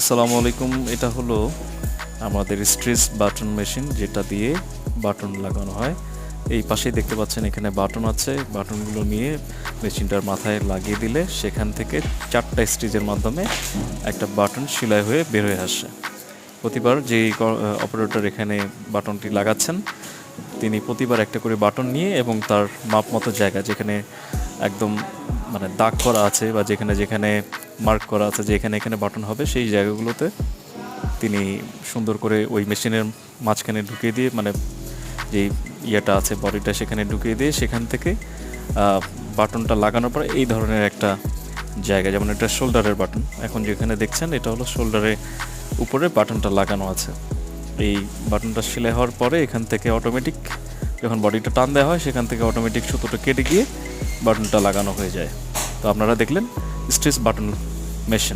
আসসালামু আলাইকুম। এটা হলো আমাদের স্ট্রেস বাটন মেশিন যেটা দিয়ে বাটন লাগানো হয়। এই পাশেই দেখতে পাচ্ছেন এখানে বাটন আছে। বাটনগুলো নিয়ে মেশিনটার মাথায় লাগিয়ে দিলে সেখান থেকে চারটা স্টিচের মাধ্যমে একটা বাটন সেলাই হয়ে বের হয়ে আসে। প্রতিবার যেই অপারেটর এখানে বাটনটি লাগাচ্ছেন, তিনি প্রতিবার একটা করে বাটন নিয়ে এবং তার মাপ মতো জায়গা যেখানে একদম মানে দাগ করা আছে বা যেখানে যেখানে মার্ক করা আছে যে এখানে এখানে বাটন হবে, সেই জায়গাগুলোতে তিনি সুন্দর করে ওই মেশিনের মাঝখানে ঢুকিয়ে দিয়ে মানে যে ইয়েটা আছে বডিটা সেখানে ঢুকিয়ে দিয়ে সেখান থেকে বাটনটা লাগানোর পরে এই ধরনের একটা জায়গা, যেমন এটা শোল্ডারের বাটন এখন যেখানে দেখছেন, এটা হলো শোল্ডারে উপরে বাটনটা লাগানো আছে। এই বাটনটা সেলাই হওয়ার পরে এখান থেকে অটোমেটিক যখন বডিটা টান দেওয়া হয়, সেখান থেকে অটোমেটিক সুতোটা কেটে গিয়ে বাটনটা লাগানো হয়ে যায়। তো আপনারা দেখলেন স্ট্রেস বাটন মেশিন।